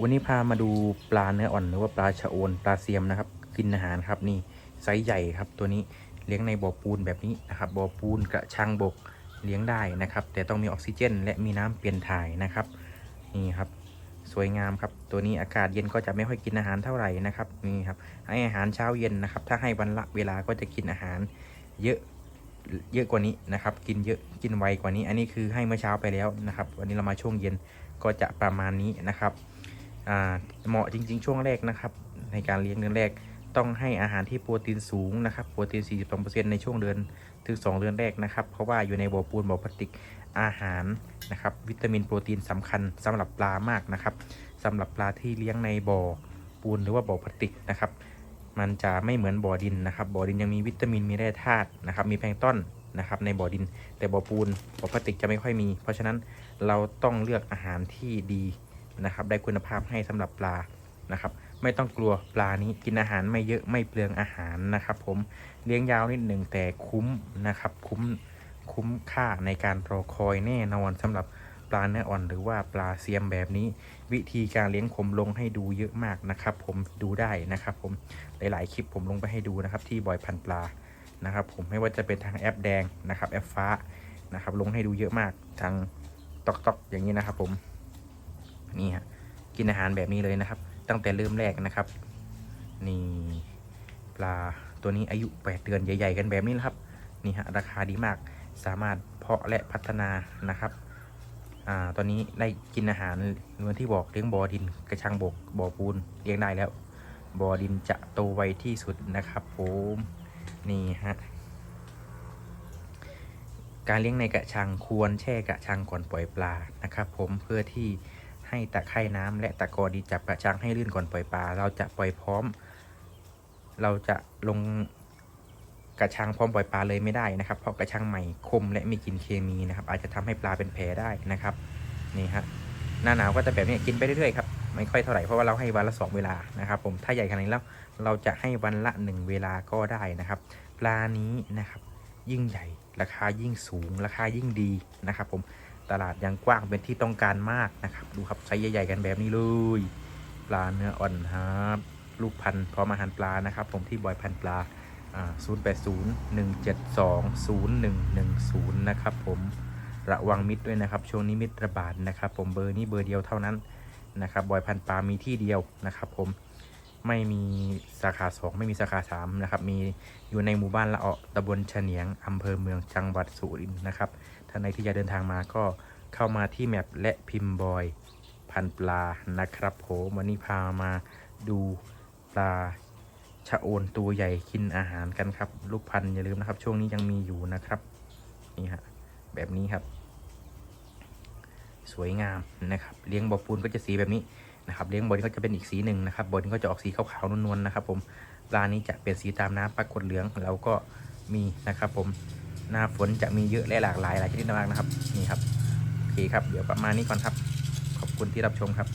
วันนี้พามาดูปลาเนื้ออ่อนหรือว่าปลาชะโอนปลาเซียมนะครับ กินอาหารครับนี่ไซส์ใหญ่ครับตัวนี้เลี้ยงในบ่อปูนแบบนี้นะครับบ่อปูนกระชังบกเลี้ยงได้นะครับ แต่ต้องมีออกซิเจน และมีน้ำเปลี่ยนถ่ายนะครับนี่ครับสวยงามครับตัวนี้อากาศเย็นก็จะไม่ค่อยกินอาหารเท่าไหร่นะครับนี่ครับให้อาหารเช้าเย็นนะครับ ถ้าให้วันละเวลาก็จะกินอาหารเยอะเยอะกว่านี้นะครับ กินเยอะกินไวกว่านี้ อันนี้คือให้เมื่อเช้าไปแล้วนะครับ วันนี้เรามาช่วงเย็นก็จะประมาณนี้นะครับ เหมาะจริง ๆ ช่วงแรกนะครับ ในการเลี้ยงเดือนแรกต้องให้อาหารที่โปรตีนสูงนะครับโปรตีน 42%ในช่วงเดือนถึง 2 เดือนแรกนะครับเพราะว่าอยู่ในบ่อปูนบ่อพลาสติกอาหารนะครับ วิตามินโปรตีนสำคัญสำหรับปลามากนะครับสำหรับปลาที่เลี้ยงในบ่อปูนหรือว่าบ่อพลาสติกนะครับ มันจะไม่เหมือนบ่อดินนะครับ บ่อดินยังมีวิตามินมีแร่ธาตุนะครับมีแพลงต้นนะครับในบ่อดิน แต่บ่อปูนบ่อพลาสติกจะไม่ค่อยมี เพราะฉะนั้นเราต้องเลือกอาหารที่ดี นะครับ ได้คุณภาพให้สำหรับปลานะครับ ไม่ต้องกลัวปลานี้กินอาหารไม่เยอะไม่เปลืองอาหารนะครับ ผมเลี้ยงยาวนิดหนึ่งแต่คุ้มนะครับ คุ้มคุ้มค่าในการรอคอยแน่นอนสำหรับปลาเนื้ออ่อนหรือว่าปลาเซียมแบบนี้ วิธีการเลี้ยงผมลงให้ดูเยอะมากนะครับ ผมดูได้นะครับ ผมหลาย ๆ คลิปผมลงไปให้ดูนะครับ ที่บอยพันปลานะครับ ผมไม่ว่าจะเป็นทางแอปแดงนะครับ แอปฟ้านะครับ ลงให้ดูเยอะมากทางตอกตอกอย่างนี้นะครับ ผม นี่ฮะกินอาหารแบบนี้เลยนะครับ ตั้งแต่เริ่มแรกนะครับ นี่ปลาตัวนี้อายุ 8 เดือนใหญ่ ๆ กันแบบนี้นะครับนี่ฮะราคาดีมากสามารถเพาะและพัฒนานะครับอ่าตอนนี้ได้กินอาหารเหมือนที่บอกเลี้ยงบอดินกระชังบกบ่อปูนเลี้ยงได้แล้วบอดินจะโตไวที่สุดนะครับผมนี่ฮะการเลี้ยงในกระชังควรแช่กระชังก่อนปล่อยปลานะครับ ผมเพื่อที่ ให้ตะไคร่น้ำและตะกอดีจับกระชังให้ลื่นก่อนปล่อยปลา เราจะปล่อยพร้อม เราจะลงกระชังพร้อมปล่อยปลาเลยไม่ได้นะครับ เพราะกระชังใหม่คมและมีกลิ่นเคมีนะครับ อาจจะทำให้ปลาเป็นแผลได้นะครับนี่ฮะหน้าหนาวก็จะแบบนี้กินไปเรื่อยๆครับไม่ค่อยเท่าไหร่เพราะว่าเราให้วันละสองเวลานะครับ ผมถ้าใหญ่ขนาดนี้แล้วเราจะให้วันละหนึ่งเวลาก็ได้นะครับ ปลานี้นะครับ ยิ่งใหญ่ราคายิ่งสูงราคายิ่งดีนะครับ ผม ตลาดยังกว้างเป็นที่ต้องการมากนะครับ ดูครับไซส์ใหญ่ๆกันแบบนี้เลย ปลาเนื้ออ่อนครับลูกพันธุ์พร้อมอาหารปลานะครับ ผมที่บอยพันปลา 0801720110 นะครับผมระวังมิดด้วยนะครับ ช่วงนี้มิดระบาดนะครับ ผมเบอร์นี้เบอร์เดียวเท่านั้นนะครับบอยพันปลามีที่เดียวนะครับผม ไม่มีสาขาสองไม่มีสาขาสามนะครับ มีอยู่ในหมู่บ้านละเอะตำบลเฉนียงอำเภอเมืองจังหวัดสุรินทร์นะครับท่านใดที่จะเดินทางมาก็เข้ามาที่แมปและพิมพ์บอยพันปลานะครับผมวันนี้พามาดูปลาชะโอนตัวใหญ่กินอาหารกันครับ ลูกพันอย่าลืมนะครับ ช่วงนี้ยังมีอยู่นะครับนี่ฮะแบบนี้ครับ สวยงามนะครับ เลี้ยงบ่อปูนก็จะสีแบบนี้ นะครับเลี้ยงบอนี้ก็จะเป็นอีกสีหนึ่งนะครับบอนี้ก็จะออกสีขาวๆนวลๆนะครับ ผมปลานี้จะเป็นสีตามน้ำปรากฏเหลืองแล้วก็มีนะครับ ผมหน้าฝนจะมีเยอะและหลากหลายหลายชนิดมากนะครับนี่ครับโอเคครับเดี๋ยวประมาณนี้ก่อนครับ ขอบคุณที่รับชมครับ